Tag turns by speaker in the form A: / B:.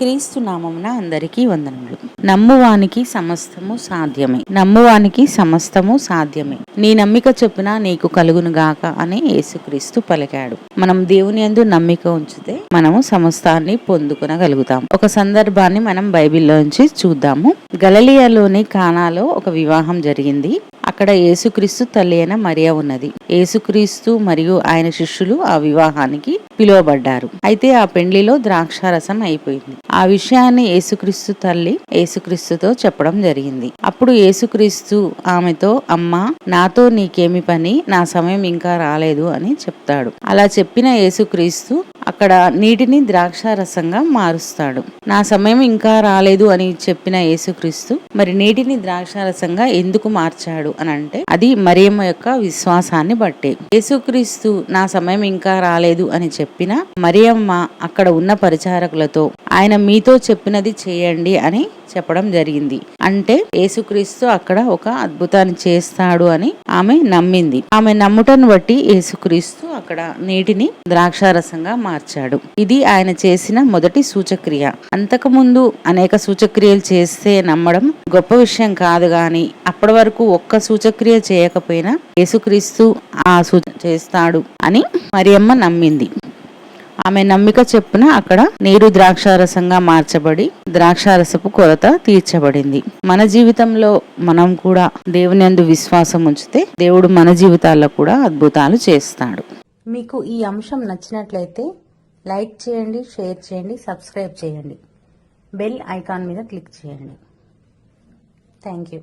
A: క్రీస్తు నామమున అందరికీ వందనములు. నమ్మువానికి సమస్తము సాధ్యమే. నమ్మువానికి సమస్తము సాధ్యమే. నీ నమ్మిక చొప్పున నీకు కలుగును గాక అని యేసుక్రీస్తు పలికాడు. మనం దేవుని యందు నమ్మిక ఉంచితే మనము సమస్తాన్ని పొందుకునగలుగుతాం. ఒక సందర్భాన్ని మనం బైబిల్లోంచి చూద్దాము. గలలియాలోని కానాలో ఒక వివాహం జరిగింది. అక్కడ యేసుక్రీస్తు తల్లి అయిన మరియా ఉన్నది. యేసుక్రీస్తు మరియు ఆయన శిష్యులు ఆ వివాహానికి పిలువబడ్డారు. అయితే ఆ పెండ్లిలో ద్రాక్షారసం అయిపోయింది. ఆ విషయాన్ని యేసుక్రీస్తు తల్లి యేసుక్రీస్తుతో చెప్పడం జరిగింది. అప్పుడు యేసుక్రీస్తు ఆమెతో అమ్మ నా నాతో నీకేమి పని? నా సమయం ఇంకా రాలేదు అని చెప్తాడు. అలా చెప్పిన యేసుక్రీస్తు అక్కడ నీటిని ద్రాక్షారసంగా మారుస్తాడు. నా సమయం ఇంకా రాలేదు అని చెప్పిన యేసుక్రీస్తు మరి నీటిని ద్రాక్షారసంగా ఎందుకు మార్చాడు అని అంటే అది మరియమ్మ యొక్క విశ్వాసాన్ని బట్టే. యేసుక్రీస్తు నా సమయం ఇంకా రాలేదు అని చెప్పిన మరియమ్మ అక్కడ ఉన్న పరిచారకులతో ఆయన మీతో చెప్పినది చేయండి అని చెప్పడం జరిగింది. అంటే యేసుక్రీస్తు అక్కడ ఒక అద్భుతాన్ని చేస్తాడు అని ఆమె నమ్మింది. ఆమె నమ్ముటను బట్టి యేసుక్రీస్తు అక్కడ నీటిని ద్రాక్షారసంగా మార్చాడు. ఇది ఆయన చేసిన మొదటి సూచక్రియ. అంతకుముందు అనేక సూచక్రియలు చేస్తే నమ్మడం గొప్ప విషయం కాదు గాని అప్పటి వరకు ఒక్క సూచక్రియ చేయకపోయినా యేసుక్రీస్తు ఆ సూచ చేస్తాడు అని మరియమ్మ నమ్మింది. ఆమె నమ్మిక చెప్పున అక్కడ నీరు ద్రాక్షారసంగా మార్చబడి ద్రాక్షారసపు కొరత తీర్చబడింది. మన జీవితంలో మనం కూడా దేవుని అందు విశ్వాసం ఉంచితే దేవుడు మన జీవితాల్లో కూడా అద్భుతాలు చేస్తాడు. మీకు ఈ అంశం నచ్చినట్లయితే లైక్ చేయండి షేర్ చేయండి సబ్స్క్రైబ్ చేయండి. బెల్ ఐకాన్ మీద క్లిక్ చేయండి. Thank you.